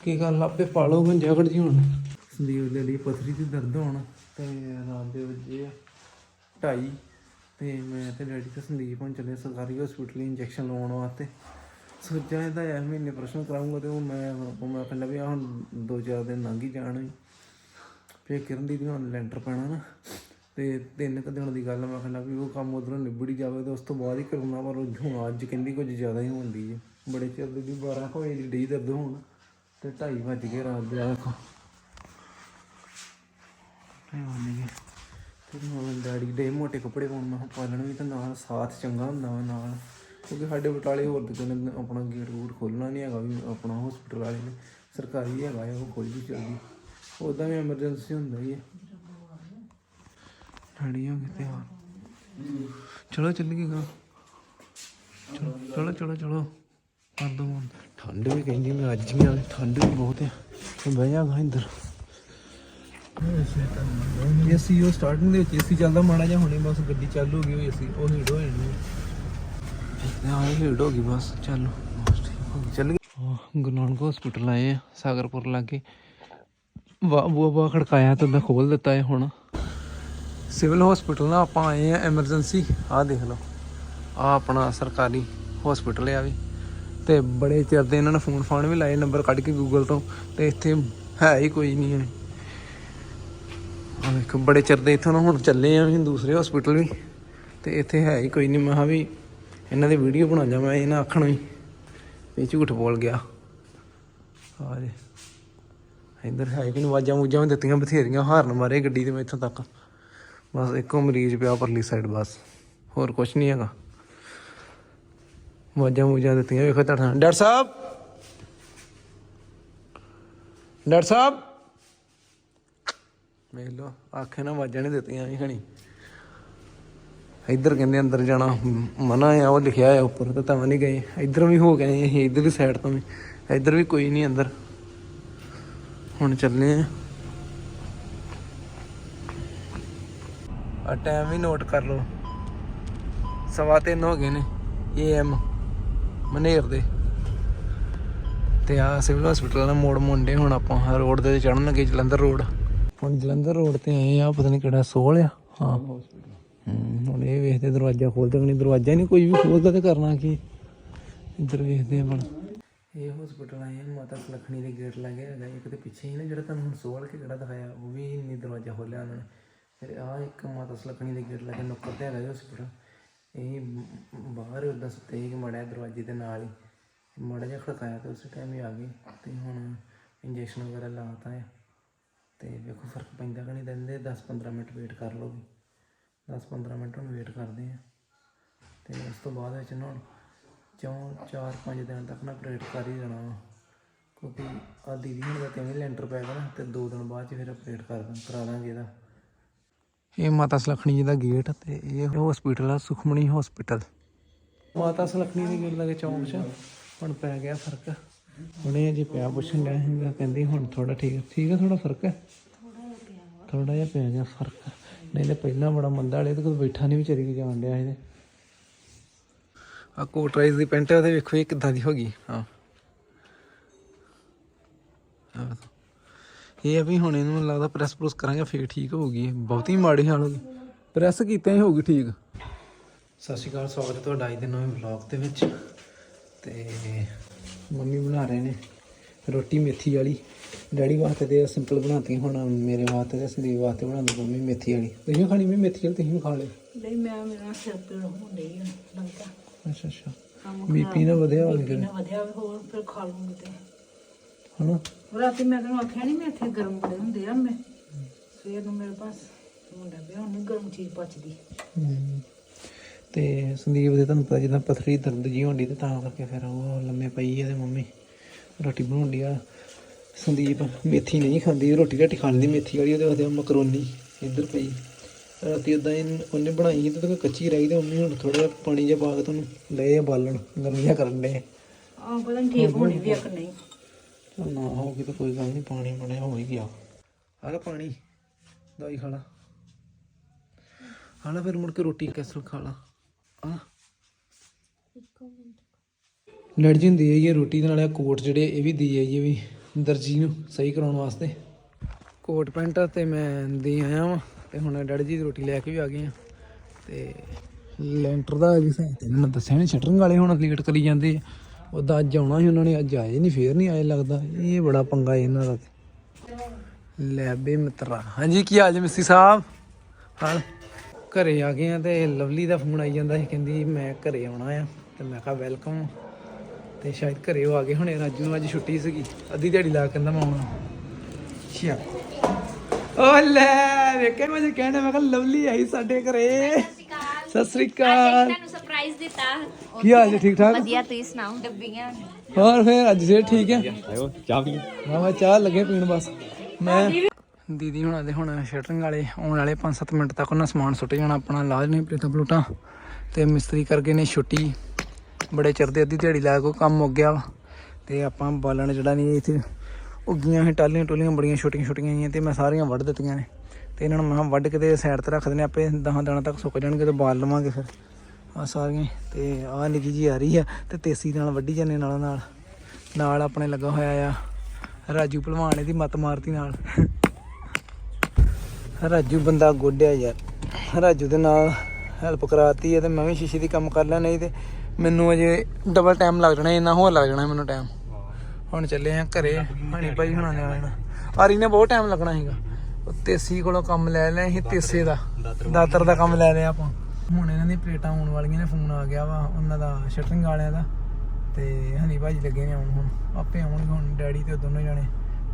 ਕੀ ਗੱਲ, ਆਪੇ ਪਾਲੋ ਗੰਜਾ ਜੀ ਹੁਣ। ਸੰਦੀਪ ਦੇ ਲਈ ਪਥਰੀ ਦੀ ਦਰਦ ਹੋਣ, ਤੇ ਰਾਤ ਦੇ ਵਜੇ ਆ, ਢਾਈ। ਤੇ ਮੈਂ ਤੇ ਡੈਡੀ ਤੇ ਸੰਦੀਪ ਹੁਣ ਚੱਲੇ ਸਰਕਾਰੀ ਹਸਪੀਟਲ ਇੰਜੈਕਸ਼ਨ ਲਵਾਉਣ ਵਾਸਤੇ। ਸੋਚਿਆ ਇਹਦਾ ਐ ਮਹੀਨੇ ਪ੍ਰਸ਼ਨ ਕਰਾਉਂਗਾ ਤੇ ਉਹ ਮੈਂ ਉਹ ਮੈਂ ਕਹਿੰਦਾ ਵੀ ਆਹ ਹੁਣ ਦੋ ਚਾਰ ਦਿਨ ਲੰਘ ਹੀ ਜਾਣ ਫੇਰ ਕਿਰਨ ਦੀ ਹੁਣ ਲੈਂਟਰ ਪੈਣਾ ਨਾ, ਤੇ ਤਿੰਨ ਕੁ ਦਿਨ ਦੀ ਗੱਲ ਮੈਂ ਕਹਿੰਦਾ ਵੀ ਉਹ ਕੰਮ ਉਧਰੋਂ ਨਿਬੜੀ ਜਾਵੇ ਤੇ ਉਸ ਤੋਂ ਬਾਅਦ ਹੀ ਕਰੂੰਗਾ, ਪਰ ਉਹ ਹੁਣ ਅੱਜ ਕਹਿੰਦੀ ਕੁਝ ਜ਼ਿਆਦਾ ਹੀ ਹੁੰਦੀ ਹੈ ਬੜੇ ਚਿਰ ਦੀ 12 ਕੁ ਦੀ ਡਈ ਦਰਦ ਹੋਣ। ਤੇ 2:30 ਵੱਜ ਗਏ ਰਾਤ ਦੇ ਆ ਦੇਖੋ ਟਾਈਮ ਹੋ ਤੇ ਹੁਣ ਡੈਡੀ ਦੇ ਮੋਟੇ ਕੱਪੜੇ ਪਾਉਣ ਮੈਂ ਕਿਹਾ ਪਾਲਣ ਵੀ ਤਾਂ ਨਾਲ ਸਾਥ ਚੰਗਾ ਹੁੰਦਾ ਵਾ ਨਾਲ। ਕਿਉਂਕਿ ਸਾਡੇ ਬਟਾਲੇ ਹੋਰ ਤੇ ਕੋਈ ਆਪਣਾ ਗੇਟ ਗੂਟ ਖੋਲਣਾ ਨਹੀਂ ਹੈਗਾ ਵੀ ਆਪਣਾ ਹਸਪੀਟਲ ਵਾਲੇ ਨੇ। ਸਰਕਾਰੀ ਹੈਗਾ ਹੈ, ਉਹ ਖੋਲ ਵੀ ਚੱਲਦੀ ਉਦਾਂ ਵੀ ਐਮਰਜੈਂਸੀ ਹੁੰਦਾ ਹੀ ਹੈ ਡੈਡੀ ਹੋ ਗਈ ਤਿਆਰ। ਚਲੋ ਚੱਲੀਏ ਗਾ। ਚਲੋ ਚਲੋ ਚਲੋ। ਚਲੋ ਕਰ ਠੰਡ ਵੀ ਕਹਿੰਦੀ ਮੈਂ ਅੱਜ ਵੀ ਆ, ਠੰਡ ਵੀ ਬਹੁਤ ਹੈ ਤੇ ਬਹਿ ਜਾ ਗਾ ਏਸੀ ਉਹ ਸਟਾਰਟਿੰਗ ਦੇ ਵਿੱਚ ਏਸੀ ਚੱਲਦਾ ਮਾੜਾ ਜਿਹਾ, ਹੁਣੇ ਬਸ ਗੱਡੀ ਚਾਲੂ ਹੋ ਗਈ ਹੋਈ ਏਸੀ ਉਹ ਹੀਟ ਹੋ ਜਾਣੀ ਹੈ ਹਾਂ ਹੀਟ ਹੋ ਗਈ, ਬਸ ਚੱਲੋ। ਬਸ ਠੀਕ ਹੋ ਗਈ, ਚੱਲ ਗਈ। ਗੁਰੂ ਨਾਨਕ ਹਸਪੀਟਲ ਆਏ ਆ, ਸਾਗਰਪੁਰ ਲਾਗੇ। ਵਾ ਬੂਆ ਬੂਆ ਖੜਕਾਇਆ ਤਾਂ ਉਹਦਾ ਖੋਲ ਦਿੱਤਾ ਹੈ ਹੁਣ। ਸਿਵਲ ਹਸਪੀਟਲ ਨਾ ਆਪਾਂ ਆਏ ਆ ਐਮਰਜੈਂਸੀ ਆਹ ਦੇਖ ਲਓ। ਆ ਆਪਣਾ ਸਰਕਾਰੀ ਹਸਪੀਟਲ ਆ ਵੀ ਤੇ ਬੜੇ ਚਿਰ ਦੇ ਇਹਨਾਂ ਨੇ ਫੋਨ ਫਾਨ ਵੀ ਲਾਏ, ਨੰਬਰ ਕੱਢ ਕੇ ਗੂਗਲ ਤੋਂ ਤੇ ਇੱਥੇ ਹੈ ਹੀ ਕੋਈ ਨਹੀਂ ਹੈ। ਆ ਵੇਖੋ, ਬੜੇ ਚਿਰ ਦੇ ਇੱਥੋਂ ਨਾ ਹੁਣ ਚੱਲੇ ਆ ਅਸੀਂ ਦੂਸਰੇ ਹਸਪੀਟਲ ਵੀ ਤੇ ਇੱਥੇ ਹੈ ਹੀ ਕੋਈ ਨਹੀਂ। ਮੈਂ ਕਿਹਾ ਵੀ ਇਹਨਾਂ ਦੀ ਵੀਡੀਓ ਬਣਾ ਜਾ, ਮੈਂ ਇਹਨਾਂ ਆਖਣਾ ਹੀ ਇਹ ਝੂਠ ਬੋਲ ਗਿਆ। ਆ ਜੇ, ਇੱਧਰ ਹੈ ਕਿ ਨਵਾਜ਼ਾਂ ਆਵਾਜ਼ਾਂ ਮੂਜਾਂ ਵੀ ਦਿੱਤੀਆਂ, ਬਥੇਰੀਆਂ, ਹਾਰਨ ਮਾਰੇ ਗੱਡੀ ਦੇ ਮੈਂ ਇੱਥੋਂ ਤੱਕ। ਬਸ ਇੱਕੋ ਮਰੀਜ਼ ਪਿਆ, ਪਰਲੀ ਸਾਈਡ ਬਸ, ਹੋਰ ਕੁਝ ਨਹੀਂ ਹੈਗਾ। ਆਵਾਜ਼ਾਂ ਮੂਜਾਂ ਦਿੱਤੀਆਂ, ਵੇਖੋ ਤੁਹਾਡਾ ਡਾਕਟਰ ਸਾਹਿਬ! ਡਾਕਟਰ ਸਾਹਿਬ! ਵੇਖ ਲਓ, ਆਖੇ ਨਾ ਆਵਾਜ਼ਾਂ ਨਹੀਂ ਦਿੱਤੀਆਂ ਇਹ ਖਣੀ। ਇੱਧਰ ਕਹਿੰਦੇ ਅੰਦਰ ਜਾਣਾ, ਮਨਾ ਆ, ਉਹ ਲਿਖਿਆ ਆ ਉੱਪਰ, ਤੇ ਤਾਂ ਨਹੀਂ ਗਏ। ਇੱਧਰ ਵੀ ਹੋ ਗਏ ਅਸੀਂ, ਇੱਧਰ ਇੱਧਰਲੀ ਸਾਈਡ ਤੋਂ ਵੀ। ਇੱਧਰ ਵੀ ਕੋਈ ਨਹੀਂ ਅੰਦਰ। ਹੁਣ ਚੱਲੇ ਆ। ਆ ਟਾਈਮ ਵੀ ਨੋਟ ਕਰ ਲਓ। ਸਵਾ ਤਿੰਨ ਹੋ ਗਏ ਨੇ ਏਐਮ ਮਨੇਰ ਦੇ। ਤੇ ਆ ਸਿਵਲ ਹਸਪੀਟਲ ਦਾ ਮੋੜ ਮੁੰਡੇ ਹੁਣ ਆਪਾਂ ਰੋਡ ਦੇ ਚੜਨ ਲੱਗੇ, ਜਲੰਧਰ ਰੋਡ। ਹੁਣ ਜਲੰਧਰ ਰੋਡ ਤੇ ਆਏ ਆ, ਪਤਾ ਨਹੀਂ ਕਿਹੜਾ ਸੋਲ ਆ। ਹਾਂ। ਹੁਣ ਇਹ ਵੇਖਦੇ ਦਰਵਾਜ਼ਾ ਖੋਲਦੇ ਕਿ ਨਹੀਂ, ਦਰਵਾਜ਼ਾ ਨਹੀਂ ਕੋਈ ਵੀ ਖੋਲਦਾ ਤੇ ਕਰਨਾ ਕੀ? ਇੱਧਰ ਵੇਖਦੇ ਆ ਇਹ ਹਸਪੀਟਲ ਆਏ ਮਾਤਾ ਸੁਲੱਖਣੀ ਦੇ ਗੇਟ ਲੱਗੇ ਹੈਗਾ, ਇੱਕ ਤੇ ਪਿੱਛੇ ਹੀ ਨਾ ਜਿਹੜਾ ਤੁਹਾਨੂੰ ਹੁਣ ਸੋਲ ਕੇ ਕਿਹੜਾ ਦਿਖਾਇਆ, ਉਹ ਵੀ ਨਹੀਂ ਦਰਵਾਜ਼ਾ ਖੋਲਿਆ ਉਹਨਾਂ ਨੇ। ਫਿਰ ਆ ਇੱਕ ਮਾਤਾ ਸੁਲੱਖਣੀ ਦੇ ਗੇਟ ਲੱਗੇ ਨੁੱਕਰ ਤੇ ਹੈਗਾ ਹਸਪੀਟਲ। ਇਹ ਬਾਹਰ ਉਦਾਂ ਸੁੱਤੇ ਹੀ ਮੜਿਆ ਦਰਵਾਜ਼ੇ ਦੇ ਨਾਲ ਹੀ। ਮਾੜਾ ਜਿਹਾ ਖੜਕਾਇਆ ਤੇ ਉਸੇ ਟਾਈਮ ਹੀ ਆ ਗਏ ਤੇ ਹੁਣ ਇੰਜੈਕਸ਼ਨ ਵਗੈਰਾ ਲਾਤਾ ਹੈ ਤੇ ਵੇਖੋ ਫ਼ਰਕ ਪੈਂਦਾ ਕਿ ਨਹੀਂ ਦਿੰਦੇ 10-15 ਮਿੰਟ ਵੇਟ ਕਰ ਲਓ 10-15 ਮਿੰਟ ਹੁਣ ਵੇਟ ਕਰਦੇ ਆ। ਤੇ ਉਸ ਤੋਂ ਬਾਅਦ ਵਿੱਚ ਨਾ ਚੋਂ ਚੌਂ 4-5 ਦਿਨ ਤੱਕ ਨਾ ਆਪਰੇਟ ਕਰ ਹੀ ਦੇਣਾ ਵਾ। ਕਿਉਂਕਿ ਆ ਦੀਦੀ ਹੁਣ ਦਾ ਕਿਵੇਂ ਲੈਂਟਰ ਪੈ ਗਿਆ ਨਾ, ਤੇ 2 ਦਿਨ ਬਾਅਦ ਚ ਫਿਰ ਆਪਰੇਟ ਕਰ ਦਾਂ, ਕਰਾ ਦਾਂਗੇ ਇਹਦਾ। ਇਹ ਮਾਤਾ ਸੁਲੱਖਣੀ ਜੀ ਦਾ ਗੇਟ ਤੇ ਇਹ ਹਸਪੀਟਲ ਆ ਸੁਖਮਣੀ ਹਸਪੀਟਲ ਮਾਤਾ ਸੁਲੱਖਣੀ ਦੇ ਗੇਟ ਲੱਗੇ ਚੌਂਕ 'ਚ। ਹੁਣ ਪੈ ਗਿਆ ਫ਼ਰਕ। ਹੁਣੇ ਜੀ ਪਿਆ ਪੁੱਛਣ ਡਿਆ ਸੀਗਾ ਕਹਿੰਦੀ ਹੁਣ ਥੋੜਾ ਠੀਕ ਠੀਕ ਹੈ ਥੋੜਾ ਫ਼ਰਕ? ਹੈ ਥੋੜਾ ਜਿਹਾ ਪੈ ਗਿਆ ਫ਼ਰਕ। ਨਹੀਂ ਤੇ ਪਹਿਲਾਂ ਬੜਾ ਮੰਦਾ ਵਾਲੇ ਤੇ ਕੋਈ ਬੈਠਾ ਨਹੀਂ ਵਿਚਾਰੀ ਕੋ ਜਾਣ ਡਿਆ ਇਹਦੇ। ਆ ਕੋਟ ਰਾਈਜ਼ ਦੀ ਪੈਂਟ ਉਹਦੇ ਵੇਖੋ ਇਹ ਕਿੱਦਾਂ ਦੀ ਹੋ ਗਈ। ਹਾਂ ਆਹ ਵੇਖੋ। ਇਹ ਆ ਵੀ ਹੁਣ ਇਹਨੂੰ ਮੈਨੂੰ ਲੱਗਦਾ ਪ੍ਰੈਸ ਪ੍ਰੂਸ ਕਰਾਂਗੇ ਫੇਰ ਠੀਕ ਹੋਊਗੀ ਬਹੁਤੀ ਮਾੜੀ ਹਾਲ ਹੋ ਗਈ। ਪ੍ਰੈਸ ਕੀਤਾ ਹੀ ਹੋਊਗੀ ਠੀਕ। ਸਤਿ ਸ਼੍ਰੀ ਅਕਾਲ ਸਵਾਗਤ ਹੈ ਤੁਹਾਡਾ ਅੱਜ ਦੇ ਨਵੇਂ ਵਲੌਗ ਦੇ ਵਿੱਚ। ਤੇ ਮੰਮੀ ਬਣਾ ਰਹੇ ਨੇ ਰੋਟੀ ਮੇਥੀ ਵਾਲੀ। ਡੈਡੀ ਵਾਸਤੇ ਤੇ ਸਿੰਪਲ ਬਣਾਤੀ ਹੁਣ ਮੇਰੇ ਵਾਸਤੇ ਤੇ ਸੰਦੀਪ ਵਾਸਤੇ ਬਣਾਉਂਦੀ ਮੰਮੀ ਮੇਥੀ ਵਾਲੀ। ਤੁਸੀਂ ਖਾਣੀ ਮੈਂ ਮੇਥੀ ਵਾਲੀ ਤੁਸੀਂ ਵੀ ਖਾ ਲਿਓ। ਨਹੀਂ ਮੈਂ ਮੇਰਾ ਸਿਰ ਪੀੜ ਹੋਣ ਡਈ ਆ ਲੱਗਦਾ ਅੱਛਾ ਅੱਛਾ। ਬੀਪੀ ਨਾ ਵਧਿਆ ਹੋਵੇ ਫਿਰ। ਨਾ ਵਧਿਆ ਹੋਵੇ ਹੋਰ ਫਿਰ ਖਾ ਲੂੰਗੀ ਤੇ। ਹਨਾ? ਰਾਤੀ ਮੈਂ ਤੈਨੂੰ ਆਖਿਆ ਨਹੀਂ ਮੈਂ ਇੱਥੇ ਗਰਮ ਬੜੇ ਹੁੰਦੇ ਆ ਮੈਂ ਸਵੇਰ ਨੂੰ ਮੇਰੇ ਪਾਸ ਮੁੰਡਾ ਪਿਆ ਹੁਣ ਨੀ ਗਰਮ ਚੀਜ਼ ਪਚਦੀ। ਹਮ। ਤੇ ਸੰਦੀਪ ਦੇ ਤੁਹਾਨੂੰ ਪਤਾ ਜਿੱਦਾਂ ਪਥਰੀ ਦਰਦ ਜੀ ਹੁੰਦੀ ਤੇ ਤਾਂ ਕਰਕੇ ਫਿਰ ਉਹ ਲੰਮੇ ਪਈ ਆ ਤੇ ਮੰਮੀ ਰੋਟੀ ਬਣਾਉਂਦੀ ਆ। ਸੰਦੀਪ ਮੇਥੀ ਨਹੀਂ ਖਾਂਦੀ ਰੋਟੀ ਰਾਟੀ ਖਾਣ ਦੀ ਮੇਥੀ ਵਾਲੀ ਉਹਦੇ ਵਾਸਤੇ ਮਕਰੋਨੀ ਇੱਧਰ ਪਈ। ਰਾਤੀ ਉਦਾਂ ਉਹਨੇ ਬਣਾਈ ਸੀ ਤੇ ਉਹਦੇ ਕੋਲ ਕੱਚੀ ਰਹਿ ਗਈ ਤੇ ਮੰਮੀ ਹੁਣ ਥੋੜਾ ਜਿਹਾ ਪਾਣੀ ਜਿਹਾ ਪਾ ਕੇ ਤੁਹਾਨੂੰ ਲਏ ਆ ਬਾਲਣ ਗਰਮੀਆਂ ਕਰਨ ਦੇ ਆ ਪਤਾ ਨਹੀਂ ਠੀਕ ਹੋਣੀ ਵੀ ਆ ਕਿ ਨਹੀਂ। ਚੱਲ ਨਾ ਹੋਊਗੀ ਤਾਂ ਕੋਈ ਗੱਲ ਨਹੀਂ ਪਾਣੀ ਬਣਿਆ ਹੋ ਹੀ ਗਿਆ ਆ ਲੈ ਪਾਣੀ, ਦਵਾਈ ਖਾ ਲਾ। ਆ ਫਿਰ ਮੁੜ ਕੇ ਰੋਟੀ ਕੈਸਲ ਖਾ ਲਾ। ਆ। ਲੜ ਜਿੰਦੀ ਹੈ ਇਹ ਰੋਟੀ ਦੇ ਨਾਲ ਇਹ ਕੋਟ ਜਿਹੜੇ ਇਹ ਵੀ ਦੀ ਹੈ ਵੀ ਦਰਜੀ ਨੂੰ ਸਹੀ ਕਰਾਉਣ ਵਾਸਤੇ। ਕੋਟ, ਪੈਂਟ ਤੇ ਮੈਂ ਦੇ ਆਇਆ ਵਾਂ, ਤੇ ਹੁਣ ਡੈਡੀ ਜੀ ਦੀ ਰੋਟੀ ਲੈ ਕੇ ਵੀ ਆ ਗਏ ਆ। ਤੇ ਲੈਂਟਰ ਦਾ ਵੀ ਹਿਸਾਬ ਤੇ ਮੈਨੂੰ ਦੱਸਿਆ ਨਹੀਂ ਸ਼ਟਰਿੰਗ ਵਾਲੇ ਹੁਣ ਲੇਟ ਕਰੀ ਜਾਂਦੇ ਆ। ਉਹਦਾ ਅੱਜ ਆਉਣਾ ਸੀ ਉਹਨਾਂ ਨੇ ਅੱਜ ਆਏ ਨਹੀਂ ਫੇਰ ਨਹੀਂ ਆਏ ਲੱਗਦਾ। ਇਹ ਬੜਾ ਪੰਗਾ ਇਹਨਾਂ ਦਾ। ਲੈ ਬੇ ਮਿੱਤਰਾ। ਹਾਂਜੀ ਕੀ ਹਾਲ ਜੀ ਮਿਸੀ ਸਾਹਿਬ? ਹਾਂ ਘਰੇ ਆ ਗਏ ਆ ਤੇ ਲਵਲੀ ਦਾ ਫੋਨ ਆਈ ਜਾਂਦਾ ਸੀ ਕਹਿੰਦੀ ਮੈਂ ਘਰੇ ਆਉਣਾ ਆ ਤੇ ਮੈਂ ਕਿਹਾ ਵੈਲਕਮ। ਤੇ ਸ਼ਾਇਦ ਘਰੇ ਉਹ ਆ ਗਏ ਹੁਣੇ ਰਾਜੂ ਨੂੰ ਅੱਜ ਛੁੱਟੀ ਸੀਗੀ। ਅੱਧੀ ਦਿਹਾੜੀ ਲਾ ਕੇ ਕਹਿੰਦਾ ਮੈਂ ਆਉਣਾ। ਸ਼ਿਆ। ਓ ਲੈ ਵੇਖਿਆ ਮੈਂ ਕਹਿਣਾ ਮੈਂ ਕਿਹਾ ਲਵਲੀ ਆਈ ਸਾਡੇ ਘਰੇ। ਸਤਿ ਸ੍ਰੀ ਅਕਾਲ। ਤੁਹਾਨੂੰ ਸਰਪ੍ਰਾਈਜ਼ ਦਿੱਤਾ ਕੀ ਹਾਲ ਜੀ ਠੀਕ ਠਾਕ? ਵਧੀਆ ਤੁਸੀਂ ਸੁਣਾਓ? ਡੱਬੀਆਂ। ਹੋਰ ਫੇਰ ਅੱਜ ਸੇ ਠੀਕ ਹੈ? ਚਾਹ ਪੀ ਮੈਂ ਚਾਹ ਲੱਗੇ ਪੀਣ ਬਸ। ਮੈਂ ਦੀਦੀ ਹੁਣਾਂ ਦੇ ਹੁਣ ਸ਼ਟਰਿੰਗ ਵਾਲੇ ਆਉਣ ਵਾਲੇ 5-7 ਮਿੰਟ ਤੱਕ ਉਹਨਾਂ ਸਮਾਨ ਸੁੱਟ ਜਾਣਾ ਆਪਣਾ ਲਾਜ ਨਹੀਂ ਪਲੇਟਾਂ ਪਲੂਟਾਂ ਤੇ ਮਿਸਤਰੀ ਕਰਕੇ ਨੇ ਛੁੱਟੀ। ਬੜੇ ਚਿਰ ਦੀ ਅੱਧੀ ਦਿਹਾੜੀ ਲਾ ਕੇ ਕੰਮ ਮੁੱਕ ਗਿਆ ਵਾ ਤੇ ਆਪਾਂ ਬਾਲਣ ਜਿਹੜਾ ਨਹੀਂ ਇੱਥੇ ਉੱਗੀਆਂ ਸੀ ਟਾਲੀਆਂ ਟੋਲੀਆਂ ਬੜੀਆਂ ਛੋਟੀਆਂ ਛੋਟੀਆਂ ਜਿਹੀਆਂ ਤੇ ਮੈਂ ਸਾਰੀਆਂ ਵੱਢ ਦਿੱਤੀਆਂ ਨੇ। ਤੇ ਇਹਨਾਂ ਨੂੰ ਮੈਂ ਕਿਹਾ ਵੱਢ ਕੇ ਤੇ ਸਾਈਡ ਤੇ ਰੱਖ ਦਿੰਦੇ ਆਪੇ 10 ਦਿਨਾਂ ਤੱਕ ਸੁੱਕ ਜਾਣਗੇ ਤੇ ਬਾਲ ਲਵਾਂਗੇ ਫਿਰ। ਆ ਸਾਰੀਆਂ ਤੇ ਆ ਨਿੱਕੀ ਜੀ ਆ ਰਹੀ ਆ ਤੇ ਤੇਸੀ ਨਾਲ ਵੱਢੀ ਜਾਂਦੇ ਨਾਲ ਨਾਲ। ਨਾਲ ਆਪਣੇ ਲੱਗਾ ਹੋਇਆ ਆ ਰਾਜੂ ਭਲਵਾਨ, ਇਹਦੀ ਮਤ ਮਾਰਤੀ ਨਾਲ। ਰਾਜੂ ਬੰਦਾ ਗੋਡਿਆ ਯਾਰ। ਰਾਜੂ ਦੇ ਨਾਲ ਹੈਲਪ ਕਰਾਤੀ ਹੈ ਤੇ ਮੈਂ ਵੀ ਸ਼ੀਸ਼ੇ ਦੀ ਕੰਮ ਕਰ ਲਿਆ, ਨਹੀਂ ਤੇ ਮੈਨੂੰ ਅਜੇ ਡਬਲ ਟਾਈਮ ਲੱਗ ਜਾਣਾ, ਇੰਨਾ ਹੋਰ ਲੱਗ ਜਾਣਾ ਮੈਨੂੰ ਟਾਈਮ ਹੁਣ ਚੱਲੇ ਆ ਘਰੇ, ਹਣੀ ਭਾਈ ਹੁਣਾਂ ਨੇ ਆਣਾ ਆਰੀ ਨੇ ਬਹੁਤ ਟਾਈਮ ਲੱਗਣਾ ਸੀਗਾ। ਤੇਸੀ ਕੋਲੋਂ ਕੰਮ ਲੈ ਲਿਆ ਸੀ, ਤੇਸੇ ਦਾ। ਦਾਤਰ ਦਾ ਕੰਮ ਲੈ ਲਿਆ ਆਪਾਂ। ਹੁਣ ਇਹਨਾਂ ਦੀ ਪਲੇਟਾਂ ਆਉਣ ਵਾਲੀਆਂ ਨੇ ਫੋਨ ਆ ਗਿਆ ਵਾ ਉਹਨਾਂ ਦਾ ਸ਼ਟਰਿੰਗ ਵਾਲਿਆਂ ਦਾ। ਤੇ ਹਨੀ ਭਾਜੀ ਲੱਗੇ ਨੇ ਆਉਣ ਹੁਣ ਆਪੇ ਆਉਣਗੇ ਹੁਣ ਡੈਡੀ ਤੇ ਉਹ ਦੋਨੋਂ ਜਾਣੇ।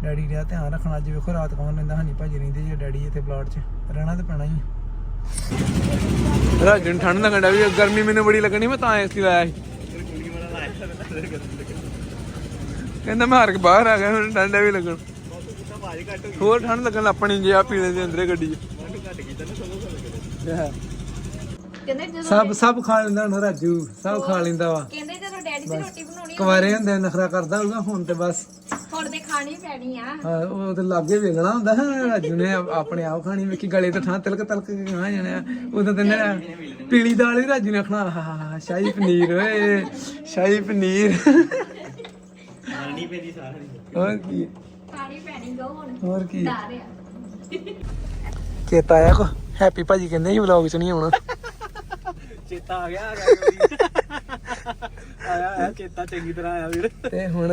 ਡੈਡੀ ਦਾ ਧਿਆਨ ਰੱਖਣਾ ਅੱਜ ਵੇਖੋ ਰਾਤ ਕੌਣ ਰਹਿੰਦਾ ਹਨੀ ਭਾਜੀ ਰਹਿੰਦੇ ਜੇ ਡੈਡੀ ਇੱਥੇ ਪਲਾਟ 'ਚ। ਰਹਿਣਾ ਤੇ ਪੈਣਾ ਹੀ ਰਾਜੂ ਨੂੰ ਠੰਡ ਲੱਗਣ ਡਿਆ ਵੀ ਗਰਮੀ ਮੈਨੂੰ ਬੜੀ ਲੱਗਣੀ ਮੈਂ ਤਾਂ ਏਸੀ ਲਾਇਆ ਸੀ। ਕਹਿੰਦਾ ਮੈਂ ਹਾਰ ਕੇ ਬਾਹਰ ਆ ਗਿਆ ਹੁਣ ਠੰਡਾ ਵੀ ਲੱਗਣ। ਹੋਰ ਠੰਡ ਲੱਗਣ ਆਪਣੀ ਜੇ ਆ ਪੀਲੇ ਦੇ ਅੰਦਰੇ ਗੱਡੀ 'ਚ। ਕਹਿੰਦੇ ਜਦੋਂ ਸਭ ਸਭ ਖਾ ਲੈਂਦਾ ਹੁਣ ਰਾਜੂ ਸਭ ਖਾ ਲੈਂਦਾ ਵਾ। ਕਹਿੰਦੇ ਜਦੋਂ ਡੈਡੀ ਦੀ ਰੋਟੀ ਬਣਾਉਣੀ ਕੁਵਾਰੇ ਹੁੰਦੇ ਨਖਰਾ ਕਰਦਾ ਹੋਊਗਾ ਹੁਣ ਤੇ ਬਸ। ਹੁਣ ਤੇ ਖਾਣੀ ਪੈਣੀ ਆ। ਹਾਂ, ਉਹ ਤੇ ਲਾਗੇ ਵੇਖਣਾ ਹੁੰਦਾ ਹੈ ਰਾਜੂ ਨੇ ਆਪ- ਆਪਣੇ ਆਪ ਖਾਣੀ ਵੇਖੀ ਗਲੇ ਤੇ ਥਾਂ ਤਿਲਕ ਤਲਕ ਕੇ ਖਾ ਜਾਣਾ ਉਦੋਂ ਤੇ ਇਹਨੇ ਪੀਲੀ ਦਾਲ ਹੀ ਰਾਜੂ ਨੇ ਖਾਣਾ ਆਹਾ ਸ਼ਾਹੀ ਪਨੀਰ ਓਏ ਸ਼ਾਹੀ ਪਨੀਰ। ਹੋਰ ਕੀ? ਖਾਣੀ ਪੈਣੀ ਗੋ ਹੁਣ। ਹੋਰ ਕੀ? ਚੇਤਾ ਆਇਆ ਕੋ? ਹੈਪੀ ਭਾਜੀ ਕਹਿੰਦੇ ਸੀ ਵਲੌਗ ਚ ਨਹੀਂ ਆਉਣਾ। ਚੇਤਾ ਆ ਗਿਆ ਆ ਗਿਆ ਆਇਆ ਆਇਆ ਚੇਤਾ ਚੰਗੀ ਤਰ੍ਹਾਂ ਆਇਆ ਵੀਰ। ਤੇ ਹੁਣ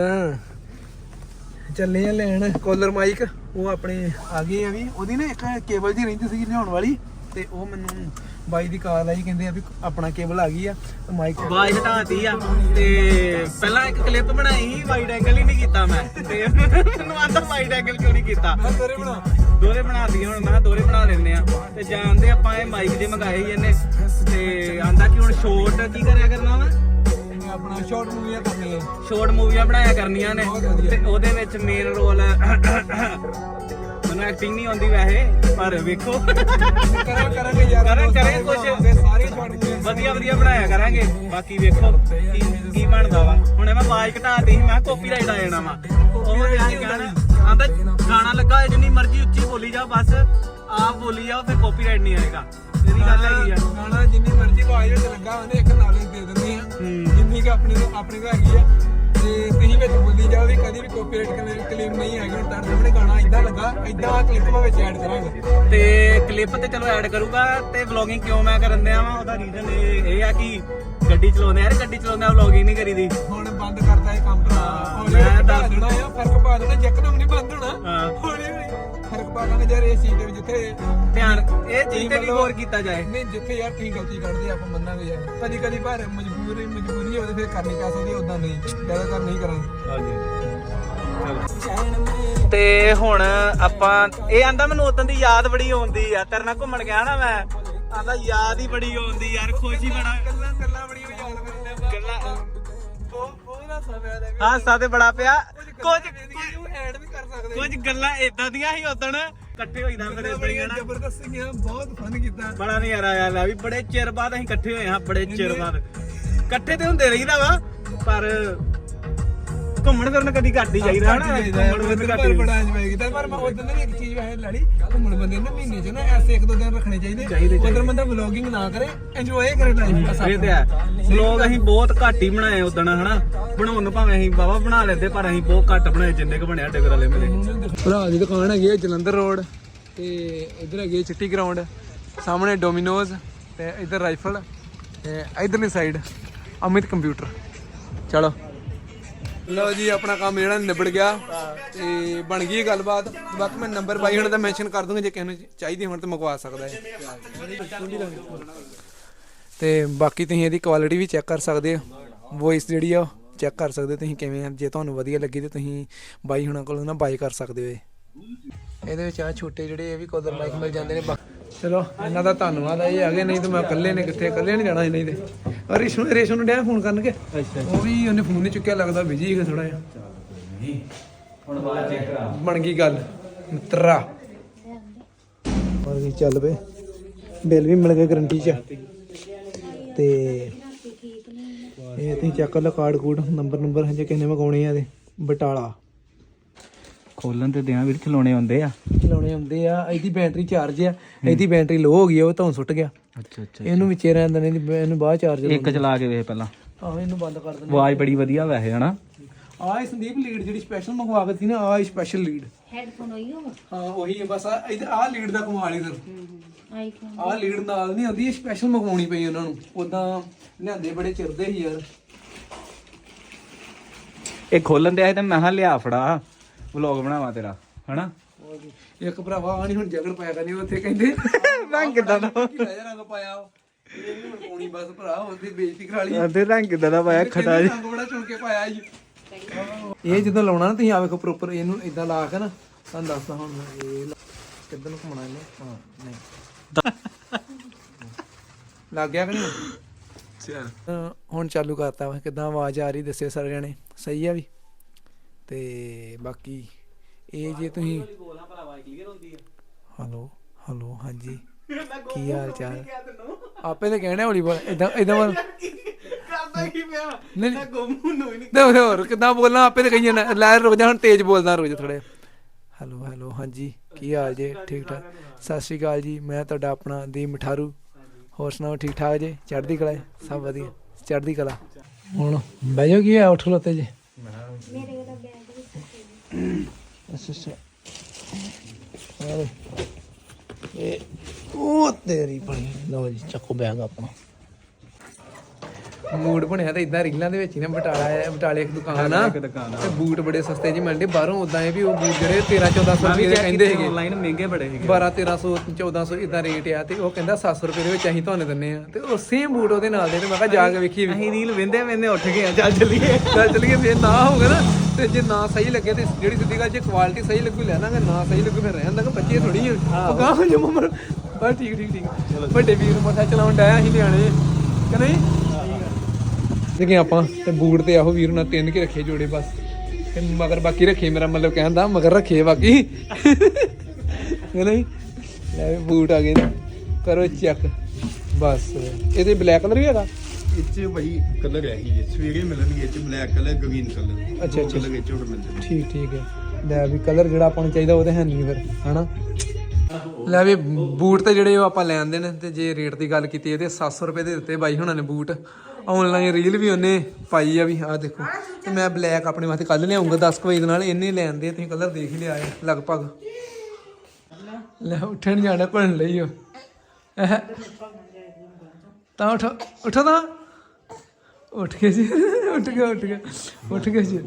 ਚੱਲੇ ਆ ਲੈਣ ਕੋਲਰ ਮਾਈਕ ਉਹ ਆਪਣੇ ਆ ਗਏ ਆ ਵੀ। ਉਹਦੀ ਨਾ ਇੱਕ ਕੇਬਲ ਜੀ ਰਹਿੰਦੀ ਸੀ ਲਿਆਉਣ ਵਾਲੀ। ਤੇ ਉਹ ਮੈਨੂੰ ਬਾਈ ਦੀ ਕਾਲ ਆਈ ਕਹਿੰਦੇ ਆ ਵੀ ਆਪਣਾ ਕੇਬਲ ਆ ਗਈ ਆ ਤੇ ਮਾਈਕ ਬਾਈ ਹਟਾਤੀ ਆ। ਤੇ ਪਹਿਲਾਂ ਇੱਕ ਕਲਿੱਪ ਬਣਾਈ ਸੀ ਵਾਈਡ ਐਂਗਲ ਹੀ ਨਹੀਂ ਕੀਤਾ ਮੈਂ। ਤੇ ਮੈਨੂੰ ਆਂਦਾ ਵਾਈਡ ਐਂਗਲ ਕਿਉਂ ਨਹੀਂ ਕੀਤਾ? ਤੇਰੇ ਬਣਾ। ਦੋਰੇ ਬਣਾ ਦਈਏ ਹੁਣ ਮੈਂ ਕਿਹਾ ਦੋਰੇ ਬਣਾ ਲੈਂਦੇ ਆ ਤੇ ਜਾਣਦੇ ਆਪਾਂ ਇਹ ਮਾਈਕ ਜੇ ਮੰਗਾਏ ਸੀ ਇਹਨੇ। ਤੇ ਆਂਦਾ ਕਿ ਹੁਣ ਸ਼ੋਰਟ ਕੀ ਕਰਿਆ ਕਰਨਾ ਵਾ? ਆਪਣਾ ਸ਼ਾਰਟ ਮੂਵੀਆਂ ਕਰਨੀਆਂ ਸ਼ੋਰਟ ਮੂਵੀਆਂ ਬਣਾਇਆ ਕਰਨੀਆਂ ਨੇ। ਤੇ ਉਹਦੇ ਵਿੱਚ ਮੇਨ ਰੋਲ ਮੈਨੂੰ ਐਕਟਿੰਗ ਨਹੀਂ ਆਉਂਦੀ ਵੈਸੇ ਪਰ ਵੇਖੋ। ਕਰਾਂ ਕਰਾਂਗੇ ਯਾਰ। ਕਰਾਂ ਕਰਾਂਗੇ ਕੁਛ। ਸਾਰੀਆਂ ਸ਼ਾਰਟ ਵਧੀਆ ਵਧੀਆ ਬਣਾਇਆ ਕਰਾਂਗੇ। ਬਾਕੀ ਵੇਖੋ ਕੀ ਕੀ ਬਣਦਾ ਵਾ। ਹੁਣ ਮੈਂ ਆਵਾਜ਼ ਘਟਾਤੀ ਸੀ ਮੈਂ ਕਾਪੀਰਾਈਟ ਆ ਜਾਣਾ ਵਾ। ਉਹ ਕਹਿਣਾ ਆਂਦਾ ਗਾਣਾ ਲੱਗਾ ਹੋਇਆ ਜਿੰਨੀ ਮਰਜ਼ੀ ਉੱਚੀ ਬੋਲੀ ਜਾ ਬਸ ਆਪ ਬੋਲੀ ਜਾਓ ਫਿਰ ਕਾਪੀਰਾਈਟ ਨਹੀਂ ਆਏਗਾ। ਇਹਦੀ ਗੱਲ ਹੈਗੀ ਆ। ਗਾਣਾ ਜਿੰਨੀ ਮਰਜ਼ੀ ਆਵਾਜ਼ ਵਿੱਚ ਲੱਗਾ ਉਹਨੇ ਇੱਕ ਨਾਲੇ ਦੇ ਦਿੰਦੇ ਆ। ਜਿੰਨੀ ਕਿ ਆਪਣੀ ਤੋਂ ਆਪਣੀ ਹੈਗੀ ਆ। ਤੇ ਤੁਸੀਂ ਵਿੱਚ ਬੋਲੀ ਜਾਓ ਵੀ ਕਦੀ ਵੀ ਕਾਪੀਰਾਈਟ ਕਲੇਮ ਨਹੀਂ ਹੈਗੀ ਹੁਣ ਤੁਹਾਡੇ ਸਾਹਮਣੇ ਗਾਣਾ ਇਦਾਂ ਲੱਗਾ ਇਦਾਂ ਕਲਿੱਪ ਮੈਂ ਵਿੱਚ ਐਡ ਕਰਾਂਗਾ। ਤੇ ਕਲਿੱਪ ਤੇ ਚਲੋ ਐਡ ਕਰੂਗਾ ਤੇ ਵਲੌਗਿੰਗ ਕਿਉਂ ਮੈਂ ਕਰਨ ਦਿਆ ਵਾਂ? ਉਹਦਾ ਰੀਜ਼ਨ ਇਹ ਇਹ ਆ ਕਿ ਗੱਡੀ ਚਲਾਉਂਦੇ ਯਾਰ ਗੱਡੀ ਚਲਾਉਂਦੇ ਵਲੌਗਿੰਗ ਨਹੀਂ ਕਰੀਦੀ। ਹੁਣ ਬੰਦ ਕਰਤਾ ਇਹ ਕੰਮ ਭਰਾ। ਮੈਂ ਘਟਾ ਦੇਣਾ ਆ ਫ਼ਰਕ ਪਾ ਦੇਣਾ ਯਕਦਮ ਨਹੀਂ ਬੰਦ ਹੋਣਾ ਹੌਲੀ ਹੌਲੀ। ਫ਼ਰਕ ਪਾ ਦਾਂਗੇ ਯਾਰ ਇਹ ਚੀਜ਼ ਦੇ ਵਿੱਚ ਜਿੱਥੇ ਧਿਆਨ ਇਹ ਚੀਜ਼ ਤੇ ਵੀ ਗੌਰ ਕੀਤਾ ਜਾਏ। ਨਹੀਂ ਜਿੱਥੇ ਯਾਰ ਤੁਸੀਂ ਗਲਤੀ ਕੱਢਦੇ ਆਪਾਂ ਮੰਨਾਂਗੇ ਯਾਰ। ਕਦੀ ਕਦੀ ਪਰ ਮਜਬੂਰੀ ਮਜਬੂਰੀ ਹੋਵੇ ਫਿਰ ਕਰਨੀ ਪੈ ਸਕਦੀ ਉਦਾਂ ਨਹੀਂ। ਜ਼ਿਆਦਾਤਰ ਨਹੀਂ ਕਰਾਂਗੇ। ਤੇ ਹੁਣ ਆਪਾਂ ਇਹ ਆਂਦਾ ਮੈਨੂੰ ਉਦੋਂ ਦੀ ਯਾਦ ਬੜੀ ਆਉਂਦੀ ਆ। ਤੇਰੇ ਨਾਲ ਘੁੰਮਣ ਗਿਆ ਨਾ ਮੈਂ। ਆਂਦਾ ਯਾਦ ਹੀ ਬੜੀ ਆਉਂਦੀ ਯਾਰ ਖੁਸ਼ੀ ਬੜਾ ਗੱਲਾਂ ਗੱਲਾਂ ਬੜੀਆਂ ਯਾਦ ਕਰਦੇ ਗੱਲਾਂ ਬਹੁਤ ਬਹੁਤ ਸਮਿਆਂ ਦਾ ਹਾਸਾ ਤੇ ਬੜਾ ਪਿਆ। ਕੁਝ ਕੁਝ ਐਡ ਵੀ ਕਰ ਸਕਦੇ ਕੁਝ ਗੱਲਾਂ ਇਦਾਂ ਦੀਆਂ ਸੀ ਉਦੋਂ ਇਕੱਠੇ ਹੋਈਦਾ ਫਿਰ ਇਸ ਤਰੀਕੇ ਨਾਲ ਜ਼ਬਰਦਸਤ ਸੀਗੀਆਂ ਬਹੁਤ ਫਨ ਕੀਤਾ। ਬੜਾ ਨਜ਼ਾਰਾ ਆਇਆ ਲੈ ਵੀ ਬੜੇ ਚਿਰ ਬਾਅਦ ਅਸੀਂ ਇਕੱਠੇ ਹੋਏ ਹਾਂ ਬੜੇ ਚਿਰ ਬਾਅਦ। ਇਕੱਠੇ ਤੇ ਹੁੰਦੇ ਰਹੀਦਾ ਵਾ ਪਰ ਘੁੰਮਣ ਫਿਰਨ ਕਦੀ ਘੱਟ ਹੀ ਜਾਈਦਾ ਹਨਾ? ਘੁੰਮਣ ਫਿਰਨ ਘੱਟ ਹੀ ਬੜਾ ਇੰਜੋਏ ਕੀਤਾ ਪਰ ਮੈਂ ਉਦੋਂ ਵੀ ਇੱਕ ਚੀਜ਼ ਵੈਸੇ ਲੜੀ ਘੁੰਮਣ ਬੰਦੇ ਨੇ ਮਹੀਨੇ ਚ ਨਾ ਐਸੇ ਇੱਕ ਦੋ ਦਿਨ ਰੱਖਣੇ ਚਾਹੀਦੇ ਉਦੋਂ ਬੰਦਾ ਵਲੌਗਿੰਗ ਨਾ ਕਰੇ ਇੰਜੋਏ ਕਰੇ ਲਾਈਫ ਬਸ ਇਹ ਤੇ। ਹੈ। ਵਲੌਗ ਅਸੀਂ ਬਹੁਤ ਘੱਟ ਹੀ ਬਣਾਏ ਉਦਣ ਹਨਾ? ਬਣਾਉਣ ਨੂੰ ਭਾਵੇਂ ਅਸੀਂ ਬਾਵਾ ਬਣਾ ਲੈਂਦੇ ਪਰ ਅਸੀਂ ਬਹੁਤ ਘੱਟ ਬਣਾਏ ਜਿੰਨੇ ਕੁ ਬਣੇ ਸਾਡੇ ਕੋਲ ਹਲੇ ਮਿਲੇ। ਭਰਾ ਦੀ ਦੁਕਾਨ ਹੈਗੀ ਹੈ ਜਲੰਧਰ ਰੋਡ ਤੇ ਇੱਧਰ ਹੈਗੀ ਹੈ ਚਿੱਟੀ ਗਰਾਊਂਡ ਸਾਹਮਣੇ ਡੋਮਿਨੋਜ਼ ਤੇ ਇੱਧਰ ਰਾਈਫਲ ਤੇ ਇਧਰਲੀ ਸਾਈਡ ਅਮਿਤ ਕੰਪਿਊਟਰ। ਚਲੋ। ਲਓ ਜੀ, ਆਪਣਾ ਕੰਮ ਜਿਹੜਾ ਨਿਬੜ ਗਿਆ ਤੇ ਬਣ ਗਈ ਗੱਲਬਾਤ। ਬਾਕੀ ਮੈਂ ਨੰਬਰ ਬਾਈ ਹੁਣ ਦਾ ਮੈਂਸ਼ਨ ਕਰ ਦੂੰਗਾ, ਜੇ ਕਿਸੇ ਨੂੰ ਚਾਹੀਦੀ ਹੋਣ ਤਾਂ ਮੰਗਵਾ ਸਕਦਾ ਹੈ ਤੇ ਬਾਕੀ ਤੁਸੀਂ ਇਹਦੀ ਕੁਆਲਿਟੀ ਵੀ ਚੈੱਕ ਕਰ ਸਕਦੇ ਹੋ। ਵੌਇਸ ਜਿਹੜੀ ਆ ਚੈੱਕ ਕਰ ਸਕਦੇ ਹੋ ਤੁਸੀਂ ਕਿਵੇਂ ਆ। ਜੇ ਤੁਹਾਨੂੰ ਵਧੀਆ ਲੱਗੀ ਤੇ ਤੁਸੀਂ ਬਾਈ ਹੁਣਾਂ ਕੋਲੋਂ ਨਾ ਬਾਈ ਕਰ ਸਕਦੇ ਹੋ ਇਹਦੇ ਵਿੱਚ ਆ ਛੋਟੇ ਜਿਹੜੇ ਇਹ ਵੀ ਕੋਦਰ ਮਾਈਕ ਮਿਲ ਜਾਂਦੇ ਨੇ। ਚਲੋ, ਇਹਨਾਂ ਦਾ ਧੰਨਵਾਦ ਆ ਇਹ ਆ ਗਏ ਨਹੀਂ ਤਾਂ ਮੈਂ ਇਕੱਲੇ ਨੇ ਕਿੱਥੇ, ਇਕੱਲੇ ਨਹੀਂ ਜਾਣਾ ਸੀ ਨਹੀਂ ਤੇ। ਔਰ ਰੇਸ਼ੂ ਰੇਸ਼ੂ ਨੂੰ ਡਿਆ ਫੋਨ ਕਰਨਗੇ ਅੱਛਾ ਉਹ ਵੀ ਉਹਨੇ ਫੋਨ ਨਹੀਂ ਚੁੱਕਿਆ ਲੱਗਦਾ ਬਿਜ਼ੀ ਹੈਗਾ ਥੋੜਾ ਜਿਹਾ। ਹੁਣ ਬਾਅਦ ਚੈੱਕ ਕਰਾ ਬਣ ਗਈ ਗੱਲ। ਮਿੱਤਰਾ। ਹੋਰ ਕੀ ਚੱਲ ਪਏ। ਬਿੱਲ ਵੀ ਮਿਲ ਗਿਆ ਗਰੰਟੀ ਚ। ਤੇ ਇਹ ਤੁਸੀਂ ਚੈੱਕ ਕਰ ਲਓ ਕਾਰਡ ਕੂਡ ਨੰਬਰ ਨੰਬਰ ਹਜੇ ਕਿੰਨੇ ਮਗਾਉਣੇ ਆ ਇਹਦੇ? ਬਟਾਲਾ। ਖੋਲਣ ਤੇ ਦੇਣਾ ਵੀਰ ਖਿਲਾਉਣੇ ਆਉਂਦੇ ਆ। ਚਲਾਉਣੇ ਹੁੰਦੇ ਆ ਇਹਦੀ ਬੈਟਰੀ ਚਾਰਜ ਆ। ਇਹਦੀ ਬੈਟਰੀ ਲੋ ਹੋ ਗਈ ਆ, ਉਹ ਤਾਂ ਸੁੱਟ ਗਿਆ। ਅੱਛਾ ਅੱਛਾ ਇਹਨੂੰ ਵਿੱਚੇ ਰਹਿਣ ਦੇਣੇ ਦੀ ਇਹਨੂੰ ਬਾਅਦ ਚਾਰਜ ਇੱਕ ਚਲਾ ਕੇ ਵੇਖ ਪਹਿਲਾਂ। ਆਹ ਇਹਨੂੰ ਬੰਦ ਕਰ ਦੇਣਾ ਆਵਾਜ਼ ਬੜੀ ਵਧੀਆ ਵੈਸੇ ਹਨਾ? ਆਹ ਇਹ ਸੰਦੀਪ ਲੀਡ ਜਿਹੜੀ ਸਪੈਸ਼ਲ ਮੰਗਵਾ ਕੇ ਸੀ ਨਾ ਆਹ ਸਪੈਸ਼ਲ ਲੀਡ ਹੈਡਫੋਨ ਹੋਈ ਹੋ ਹਾਂ ਉਹੀ ਹੈ ਬਸ ਆਹ ਇਹਦੇ- ਆਹ ਲੀਡ ਦਾ ਕਮਾਲ ਇਧਰ ਆਈਫੋਨ ਆਹ ਲੀਡ ਨਾਲ ਨਹੀਂ ਆਉਂਦੀ ਇਹ ਸਪੈਸ਼ਲ ਮੰਗਵਾਉਣੀ ਪਈ ਉਹਨਾਂ ਨੂੰ। ਉਦਾਂ ਲਿਆਂਦੇ ਬੜੇ ਚਿਰਦੇ ਸੀ ਯਾਰ। ਇਹ ਖੋਲਣ ਤੇ ਆਏ ਤੇ ਮੈਂ ਕਿਹਾ ਲਿਆ ਫੜਾ ਵਲੌਗ ਬਣਾਵਾ ਤੇਰਾ ਹਨਾ? ਇੱਕ ਭਰਾਵਾ ਆ ਨਹੀਂ ਹੁਣ ਜਗੜ ਪਾਇਆ ਕਰਨੀ ਉੱਥੇ ਕਹਿੰਦੇ ਰੰਗ ਕਿਦਾਂ ਦਾ ਕੀ ਲੈ ਰੰਗ ਪਾਇਆ ਉਹ। ਇਹ ਨਹੀਂ ਹੁਣ ਪਾਉਣੀ ਬਸ ਭਰਾ ਉਹਦੀ ਬੇਇੱਜ਼ਤੀ ਕਰਾ ਲਈ। ਅੱਧੇ ਰੰਗ ਕਿਦਾਂ ਦਾ ਪਾਇਆ ਖਟਾ ਕਹਿੰਦੇ ਰੰਗ ਬੜਾ ਚੁਣ ਕੇ ਪਾਇਆ ਜੀ ਇਹ ਜਦੋਂ ਲਾਉਣਾ ਨਾ ਤੁਸੀਂ ਆ ਵੇਖੋ ਪ੍ਰੋਪਰ ਇਹਨੂੰ ਇਦਾਂ ਲਾ ਕੇ ਨਾ ਤੁਹਾਨੂੰ ਦੱਸਦਾ ਹੁਣ ਮੈਂ ਇਹ ਲਾ- ਕਿੱਧਰ ਨੂੰ ਘੁਮਾਉਣਾ ਇਹਨੇ? ਹਾਂ ਨਹੀਂ। ਲੱਗ ਗਿਆ ਕਿ ਨਹੀਂ ਚੱਲ ਅਹ ਹੁਣ ਚਾਲੂ ਕਰਤਾ ਵਾ ਕਿਦਾਂ ਆਵਾਜ਼ ਆ ਰਹੀ ਦੱਸਿਓ ਸਾਰੇ ਜਣੇ ਸਹੀ ਆ ਵੀ? ਤੇ ਬਾਕੀ ਇਹ ਜੇ ਤੁਸੀਂ ਕਲੀਅਰ ਹੁੰਦੀ ਆ। ਹਲੋ ਹਲੋ ਹਾਂਜੀ। ਕੀ ਹਾਲ ਚਾਲ? ਆਪੇ ਤਾਂ ਕਹਿਣਾ ਹੌਲੀ ਬੋਲ ਇਦਾਂ ਇਦਾਂ ਬੋਲ। ਕਰਦਾ ਕੀ ਪਿਆ? ਨਹੀਂ ਮੈਂ ਗੁੰਮੂ ਨੂੰ ਨਹੀਂ ਨਹੀਂ ਹੋਰ ਕਿਦਾਂ ਬੋਲਣਾ? ਆਪੇ ਤਾਂ ਕਹੀ ਜਾਣਾ ਲੈ ਰੁਕ ਜਾ ਹੁਣ ਤੇਜ਼ ਬੋਲਦਾ ਰੁਕ ਜਾ ਥੋੜੇ ਹੈਲੋ ਹੈਲੋ ਹਾਂਜੀ। ਕੀ ਹਾਲ ਜੇ? ਠੀਕ ਠਾਕ? ਸਤਿ ਸ਼੍ਰੀ ਅਕਾਲ ਜੀ ਮੈਂ ਤੁਹਾਡਾ ਆਪਣਾ ਦੀ ਮਠਾਰੂ। ਹੋਰ ਸੁਣਾਓ ਠੀਕ ਠਾਕ ਜੇ? ਚੜ੍ਹਦੀ ਕਲਾ? ਸਭ ਵਧੀਆ। ਚੜ੍ਹਦੀ ਕਲਾ। ਹੁਣ ਬਹਿ ਜਾਓ ਕੀ ਆ ਉੱਠ ਲੋਤੇ ਜੇ। よしよし。あえおおってやっぱりなおじちゃこべ上がったな ਮੂਡ ਬਣਿਆ ਤਾਂ ਇਦਾਂ ਰੀਲਾਂ ਦੇ ਵਿੱਚ ਹੀ ਨਾ ਬਟਾਲਾ ਹੈ ਬਟਾਲੇ ਇੱਕ ਦੁਕਾਨ ਆ। ਤੇ ਬੂਟ ਬੜੇ ਸਸਤੇ ਜਿਹੇ ਮਿਲਦੇ ਬਾਹਰੋਂ ਉਦਾਂ ਇਹ ਵੀ ਉਹ ਬੂਟ ਜਿਹੜੇ 13 1400 ਰੁਪਏ ਦੇ ਕਹਿੰਦੇ ਸੀਗੇ। ਆਨਲਾਈਨ ਮਹਿੰਗੇ ਬੜੇ ਸੀਗੇ। 12 1300 1400 ਇਦਾਂ ਰੇਟ ਆ ਤੇ ਉਹ ਕਹਿੰਦਾ 700 ਰੁਪਏ ਦੇ ਵਿੱਚ ਅਸੀਂ ਤੁਹਾਨੂੰ ਦਿੰਨੇ ਆ। ਤੇ ਉਹ ਸੇਮ ਬੂਟ ਉਹਦੇ ਨਾਲ ਦੇ ਤੇ ਮੈਂ ਕਿਹਾ ਜਾ ਕੇ ਵੇਖੀਏ ਵੀ। ਅਸੀਂ ਰੀਲ ਵਿੰਦੇ ਵਿੰਦੇ ਉੱਠ ਗਏ ਆ ਚੱਲ ਚੱਲੀਏ। ਚੱਲ ਚਲੀਏ ਫੇਰ ਨਾ ਹੋਊਗਾ ਨਾ। ਤੇ ਜੇ ਨਾ ਸਹੀ ਲੱਗੇ ਤੇ ਜਿਹੜੀ ਸਿੱਧੀ ਗੱਲ ਜੇ ਕੁਆਲਿਟੀ ਸਹੀ ਲੱਗੂ ਲੈ ਲਾਂਗੇ ਨਾ ਸਹੀ ਲੱਗੂ ਫਿਰ ਰਹਿਣ ਦਾਂਗੇ ਬੱਚੇ ਥੋੜੀ ਆ। ਉਹ ਗਾਹ ਜੋ ਮਮਰ ਬਸ ਠੀਕ ਠੀਕ ਠੀਕ। ਵੱਡੇ ਵੀਰ ਮੋਟਾ ਚਲਾਉਣ ਡਾਇਆ ਅਸੀਂ ਲਿਆਣੇ ਕਿ ਨਹੀਂ? ਦੇਖੇ ਆਪਾਂ ਤੇ ਬੂਟ ਤੇ ਆਹੋ ਵੀਰ ਨਾਲ ਤਿੰਨ ਕੇ ਰੱਖੇ ਜੋੜੇ ਬਸ। ਤੇ ਮਗਰ ਬਾਕੀ ਰੱਖੇ ਮੇਰਾ ਮਤਲਬ ਕਹਿੰਦਾ ਮਗਰ ਰੱਖੇ ਬਾਕੀ। ਨਹੀਂ ਲੈ ਵੀ ਬੂਟ ਆ ਗਏ। ਕਰੋ ਚੈੱਕ ਬਸ ਇਹਦੇ ਬਲੈਕ ਕਲਰ ਵੀ ਹੈਗਾ? ਇੱਚ ਭਾਈ ਕਲਰ ਹੈ ਹੀ ਸਵੇਰੇ ਮਿਲਣਗੇ ਇੱਚ ਬਲੈਕ ਕਲਰ ਗ੍ਰੀਨ ਕਲਰ ਅੱਛਾ, ਅੱਛਾ। ਕਲਰ ਹੋਰ ਮਿਲਦੇ ਠੀਕ ਠੀਕ ਹੈ। ਲੈ ਵੀ ਕਲਰ ਜਿਹੜਾ ਆਪਾਂ ਨੂੰ ਚਾਹੀਦਾ ਉਹ ਤੇ ਹੈ ਨਹੀਂ ਫਿਰ ਹਨਾ? ਲੈ ਵੀ ਬੂਟ ਤੇ ਜਿਹੜੇ ਉਹ ਆਪਾਂ ਲੈ ਆਂਦੇ ਨੇ ਤੇ ਜੇ ਰੇਟ ਦੀ ਗੱਲ ਕੀਤੀ ਇਹਦੇ 700 ਰੁਪਏ ਦੇ ਦਿੱਤੇ ਬਾਈ ਹੁਣਾਂ ਨੇ ਬੂਟ। ਆਨਲਾਈਨ ਰੀਲ ਵੀ ਉਹਨੇ ਪਾਈ ਆ ਵੀ ਆਹ ਦੇਖੋ। ਤੇ ਮੈਂ ਬਲੈਕ ਆਪਣੇ ਵਾਸਤੇ ਕੱਲ ਲਿਆਉਂਗਾ 10 ਕੁ ਵਜੇ ਦੇ ਨਾਲ ਇੰਨੇ ਲੈ ਆਂਦੇ ਤੁਸੀਂ ਕਲਰ ਦੇਖ ਹੀ ਲਿਆ ਹੈ ਲਗਭਗ। ਲੈ ਉੱਠਣ ਜਾਣਾ ਘੁਲਣ ਲਈ ਉਹ। ਤਾਂ ਉਠੋ ਉਠੋ ਤਾਂ। ਉੱਠ ਕੇ ਜੀ ਉੱਠ ਗਿਆ ਉੱਠ ਗਿਆ ਉੱਠ ਗਿਆ ਜੀ।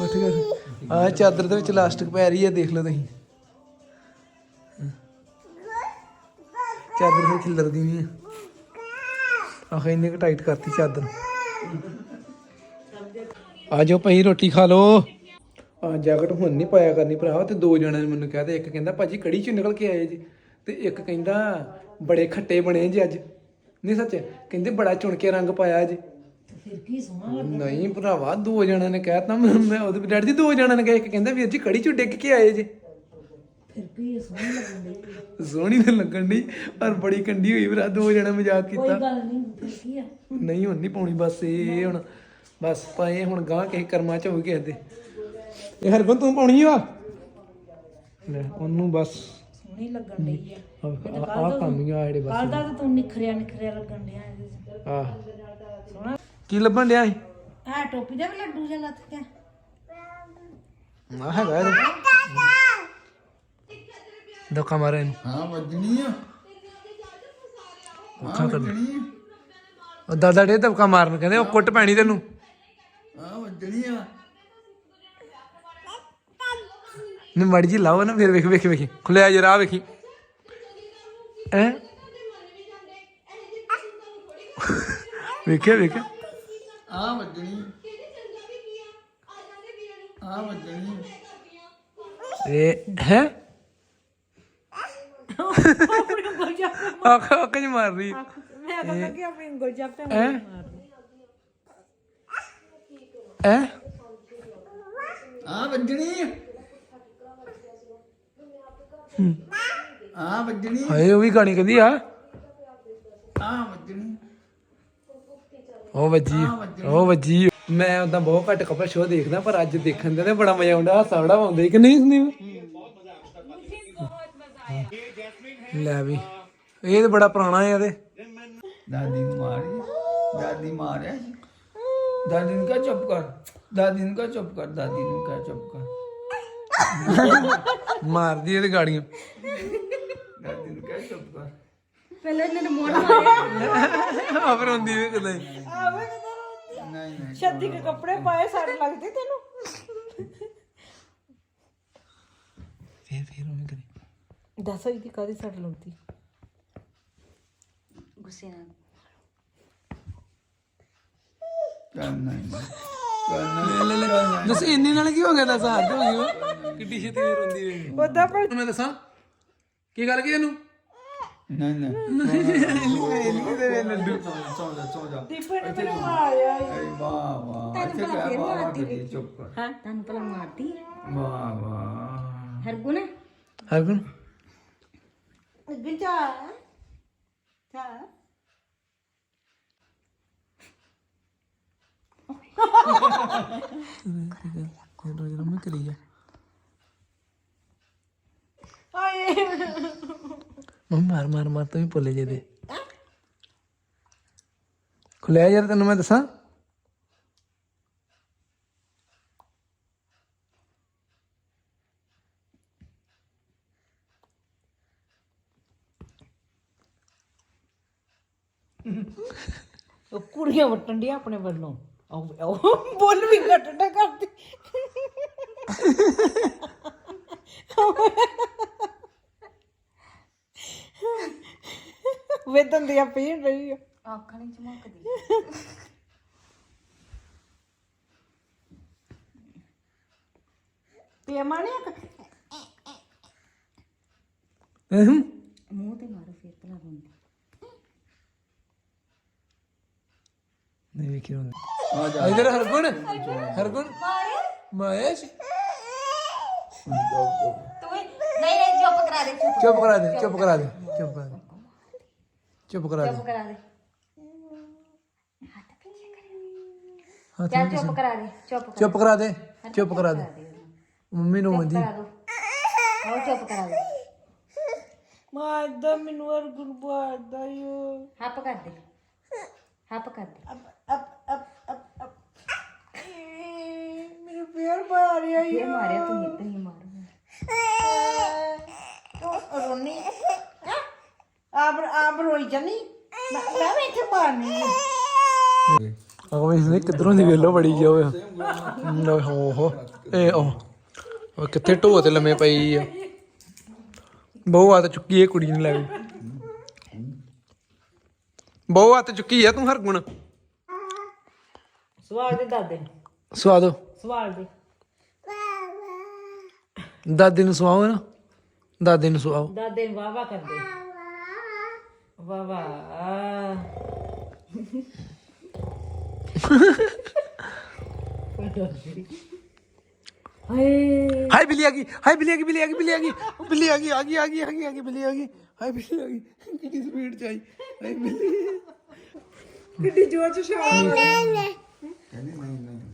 ਉੱਠ ਗਿਆ ਆ ਚਾਦਰ ਦੇ ਵਿੱਚ ਇਲਾਸਟਿਕ ਪੈ ਰਹੀ ਹੈ ਦੇਖ ਲਓ ਤੁਸੀਂ। ਚਾਦਰ ਫਿਰ ਖਿਲਰਦੀ ਨਹੀਂ ਹੈ। ਆਹ ਇੰਨੇ ਕੁ ਟਾਈਟ ਕਰਤੀ ਚਾਦਰ ਆ ਜਾਓ ਭਾਈ ਰੋਟੀ ਖਾ ਲਓ। ਆ ਜੈਕਟ ਹੁਣ ਨਹੀਂ ਪਾਇਆ ਕਰਨੀ ਭਰਾ ਤੇ ਦੋ ਜਣਿਆਂ ਨੇ ਮੈਨੂੰ ਕਿਹਾ ਤੇ ਇੱਕ ਕਹਿੰਦਾ ਭਾਜੀ ਕੜੀ ਚ ਨਿਕਲ ਕੇ ਆਏ ਜੀ। ਤੇ ਇੱਕ ਕਹਿੰਦਾ ਬੜੇ ਖੱਟੇ ਬਣੇ ਜੀ ਅੱਜ। ਨਹੀਂ ਸੱਚ ਕਹਿੰਦੇ ਬੜਾ ਚੁਣ ਕੇ ਰੰਗ ਪਾਇਆ ਜੀ। ਫਿਰ ਕੀ ਸੋਹਣਾ ਨਹੀਂ ਭਰਾਵਾ ਦੋ ਜਣਾਂ ਨੇ ਕਹਿਤਾ ਮੈਂ ਉਹਦੇ ਡੈਡੀ ਜੀ ਦੋ ਜਣਾਂ ਨੇ ਕਿਹਾ ਇੱਕ ਕਹਿੰਦਾ ਵੀਰ ਜੀ ਕੜੀ ਚੋਂ ਡਿੱਗ ਕੇ ਆਏ ਜੇ। ਫਿਰ ਕੀ ਸੋਹਣੀ ਲੱਗਦੀ ਸੋਹਣੀ ਤਾਂ ਲੱਗਣ ਦੀ ਪਰ ਬੜੀ ਕੰਡੀ ਹੋਈ ਭਰਾ ਦੋ ਜਣਾ ਮਜ਼ਾਕ ਕੋਈ ਕੀਤਾ। ਗੱਲ ਨਹੀਂ ਕੀ ਆ? ਨਹੀਂ ਹੁਣ ਨਹੀਂ ਪਾਉਣੀ ਬਸ ਇਹ ਹੁਣ ਬਸ ਪਾਏ ਹੁਣ ਗਾਂ ਕਿਸੇ ਕਰਮਾਂ ਚ ਹੋਈ ਕਿਸੇ ਦੇ ਇਹ ਹਰਗੁਣ ਤੂੰ ਪਾਉਣੀ ਆ? ਲੈ ਉਹਨੂੰ ਬਸ। ਸੋਹਣੀ ਲੱਗਣ ਡਈ ਆ। ਆ ਕਾਮੀਆਂ ਜਿਹੜੇ ਕੱਲ ਬਸ ਦਾ ਤਾਂ ਤੂੰ ਨਿਖਰਿਆ ਨਿਖਰਿਆ ਲੱਗਣ ਡਿਆ ਇਹਦੇ ਚ। ਆ ਸੋਹਣਾ। ਕੀ ਲੱਭਣ ਡਿਆ ਸੀ? ਆ ਟੋਪੀ ਦਾ ਵੀ ਲੱਡੂ ਜਿਹਾ ਲੱਥ ਗਿਆ। ਆ ਹੈਗਾ ਇਹ ਧੋਖਾ ਮਾਰੇ ਇਹਨੂੰ। ਹਾਂ ਵੱਜਣੀ ਆ। ਕਰ ਵੱਜਣੀ ਆ। ਉਹ ਦਾਦਾ ਡੇ ਧੱਕਾ ਮਾਰਨ ਕਹਿੰਦੇ ਉਹ ਕੁੱਟ ਪੈਣੀ ਤੈਨੂੰ ਹਾਂ ਵੱਜਣੀ ਆ ਨੇ ਮੜੀ ਜੀ ਲਾਓ ਨਾ ਫਿਰ ਵੇਖ ਵੇਖ ਵੇਖੀ ਖੁੱਲਿਆ ਜਰਾ ਵੇਖੀ ਐ ਵੇਖਿਆ ਵੇਖਿਆ ਆ ਵੱਜਣੀ ਆ ਵੱਜਣੀ ਇਹ ਹੈ ਅੱਖ ਚ ਮਾਰ ਰਹੀ ਮੈਂ ਤਾਂ ਲੱਗੀ ਆਪਣੀ ਉਂਗਲ ਚੱਪ ਤੇ ਐ? ਐ? ਆ ਵੱਜਣੀ। ਆ ਆ ਵੱਜਣੀ। ਹਾਏ ਉਹ ਵੀ ਗਾਣੀ ਕਹਿੰਦੀ ਆ। ਆ ਵੱਜਣੀ। ਉਹ ਵੱਜੀ। ਉਹ ਵੱਜੀ। ਮੈਂ ਉਦਾਂ ਬਹੁਤ ਘੱਟ ਕਪਲ ਸ਼ੋਅ ਦੇਖਦਾ ਪਰ ਅੱਜ ਦੇਖਣ ਦਾ ਤੇ ਬੜਾ ਮਜ਼ਾ ਆਉਂਦਾ ਹਾਸਾ ਬੜਾ ਆਉਂਦਾ ਕਿ ਨਹੀਂ ਸੰਦੀਪ ਲੈ ਵੀ। ਇਹ ਤੇ ਬੜਾ ਪੁਰਾਣਾ ਹੈ ਇਹਦੇ। ਦਾਦੀ ਨੂੰ ਮਾਰੀ ਦਾਦੀ ਮਾਰਿਆ ਸੀ ਦਾਦੀ ਨੂੰ ਕਹ ਚੁੱਪ ਕਰ ਦਾਦੀ ਨੂੰ ਕਹ ਚੁੱਪ ਕਰ ਦਾਦੀ ਨੂੰ ਕਹ ਚੁੱਪ ਕਰ ਮਾਰਦੀ ਇਹਦੇ ਗਾੜੀਆਂ ਦਾਦੀ ਨੂੰ ਕਹ ਚੁੱਪ ਕਰ ਪਹਿਲਾਂ ਇਹਨਾਂ ਨੇ ਮੋੜ ਮਾਰਿਆ ਆ ਫਿਰ ਹੁੰਦੀ ਵੀ ਕਿਤੇ ਨਹੀਂ ਨਹੀਂ ਛੱਤੀ ਕੇ ਕੱਪੜੇ ਪਾਏ ਸੱਟ ਲੱਗਦੀ ਤੈਨੂੰ ਫੇਰ ਫੇਰ ਉਹਨੇ ਕਰੀ ਦੱਸ ਇਹਦੀ ਕਾਦੀ ਸੱਟ ਲੱਗਦੀ ਗੁੱਸੇ ਨਾਲ ਕਰਨਾ ਹੀ ਨਹੀਂ ਕਰਨਾ ਲੈ ਲੈ ਦੱਸ ਇੰਨੇ ਨਾਲ ਕੀ ਹੋ ਗਿਆ ਦੱਸ ਹੱਦ ਹੋ ਗਈ ਵਾ। ਕਿੱਡੀ ਛੇਤੀ ਹੁੰਦੀ ਵੇ ਉਹਦਾ ਪਰ ਮੈਂ ਦੱਸਾਂ ਕੀ ਗੱਲ ਕੀ ਇਹਨੂੰ ਨਹੀਂ ਨਹੀਂ ਲੱਡੂ ਸੌ ਜਾ ਸੌ ਜਾ ਦੀਪੇ ਨੇ ਮੈਨੂੰ ਮਾਰਿਆ ਈ। ਏ ਵਾਹ ਵਾਹ ਇੱਥੇ ਕਹਿ ਵਾਹ ਕਰੀ ਚੁੱਪ ਕਰ ਹਾਂ ਤੁਹਾਨੂੰ ਪਹਿਲਾਂ ਮਾਰਦੀ ਵਾਹ ਵਾਹ ਹਰਗੁਣ? ਹਰਗੁਣ? ਅੱਗੇ ਜਾ। ਜਾ। ਰੋਜ਼ ਰਮ ਕਰੀ ਜਾ ਹਾਏ ਮੰਮੀ ਮਾਰ ਮਾਰ ਮਾਰ, ਤੂੰ ਵੀ ਭੁੱਲੇ ਜੇ ਦੇ ਖੁੱਲਿਆ ਯਾਰ ਤੈਨੂੰ ਮੈਂ ਦੱਸਾਂ? ਉਹ ਕੁੜੀਆਂ ਵਟਣ ਦੀ ਆਪਣੇ ਵੱਲੋਂ। ਉਹ ਉਹ ਬੋਲ ਵੀ ਘਟਣਾ ਕਰਦੀ। ਵੇਦਨ ਦੀ ਪੀਣ ਰਹੀ ਆ। ਅੱਖਾਂ ਨਹੀਂ ਚਮਕਦੀ। ਤੇ ਮਾਣਿਆ ਹਮ ਮੂੰਹ ਤੇ ਮਾਰੋ ਫਿਰ ਭਲਾ ਰੋਂਦੀ ਨਹੀਂ ਵੇਖੀ ਹੁੰਦਾ ਆ ਜਾ ਇਧਰ ਹਰਗੁਣ ਹਰਗੁਣ ਮਹੇਸ਼ ਤੂੰ ਨਹੀਂ ਨਹੀਂ ਚੁੱਪ ਕਰਾ ਦੇ ਚੁੱਪ ਚੁੱਪ ਕਰਾ ਦੇ ਚੁੱਪ ਕਰਾ ਦੇ ਚੁੱਪ ਕਰਾ ਦੇ ਚੁੱਪ ਕਰਾ ਦੇ ਕਰਾ ਦੇ ਚੱਲ ਚੁੱਪ ਕਰਾ ਦੇ ਚੁੱਪ ਕਰ ਚੁੱਪ ਕਰਾ ਦੇ ਚੁੱਪ ਕਰਾ ਦੇ ਮੰਮੀ ਨੂੰ ਮੰਦੀ ਕਰਾ ਦੋ ਚੁੱਪ ਕਰਾ ਦੇ ਮਾਰਦਾ ਮੈਨੂੰ ਅਰ ਗੁਰਬਾਦਾ ਯੋ ਹੱਪ ਕਰ ਦੇ ਹੱਪ ਕਰ ਦੇ ਪੈਰ ਮਾਰਿਆ ਈ ਇਹ ਮਾਰਿਆ ਤੂੰ ਇੱਥੇ ਹੀ ਮਾਰ ਤੂੰ ਰੋਣੀ। ਆਪ ਆਪ ਰੋਈ ਜਾਨੀ? ਮੈਂ ਵੀ ਇੱਥੇ ਮਾਰਨੀ ਆ। ਅਗਵੇ ਇਸਨੇ ਕਿਧਰੋਂ ਦੀ ਵੇਲੋ ਬੜੀ ਜਾਓ ਓਏ। ਹੋ ਹੋ ਇਹ ਉਹ ਉਹ ਕਿੱਥੇ ਢੋ ਤੇ ਲੰਮੇ ਪਈ ਆ। ਬਹੁ ਹੱਥ ਚੁੱਕੀ ਇਹ ਕੁੜੀ ਨੇ ਲੈ ਗਈ ਬਹੁ ਹੱਥ ਚੁੱਕੀ ਆ ਤੂੰ ਹਰਗੁਣ। ਸਵਾਲ ਦੇ ਦਾਦੇ ਸਵਾਦੋ। ਸਵਾਲ ਦੇ। ਦਾਦੀ ਨੂੰ ਸਵਾਓ ਨਾ ਦਾਦੀ ਨੂੰ ਸਵਾਓ ਦਾਦੇ ਨੂੰ ਵਾਵਾ ਕਰਦੇ। ਵਾਵਾ ਹਾਏ। ਹਾਏ ਬਿੱਲੀ ਆ ਗਈ। ਹਾਏ ਬਿੱਲੀ ਆ ਗਈ ਬਿੱਲੀ ਆ ਗਈ ਬਿੱਲੀ ਆ ਗਈ। ਉਹ ਬਿੱਲੀ ਆ ਗਈ ਆ ਗਈ ਆ ਗਈ ਆ ਗਈ ਆ ਗਈ ਬਿੱਲੀ ਆ ਗਈ। ਹਾਏ ਬਿੱਲੀ ਆ ਗਈ। ਕਿੰਨੀ ਸਪੀਡ ਚ ਆਈ। ਹਾਏ ਬਿੱਲੀ। ਕਿੱਡੀ ਜੋਰ ਚ ਸ਼ਾਮ ਕਹਿੰਦੀ ਨਹੀਂ ਨਹੀਂ।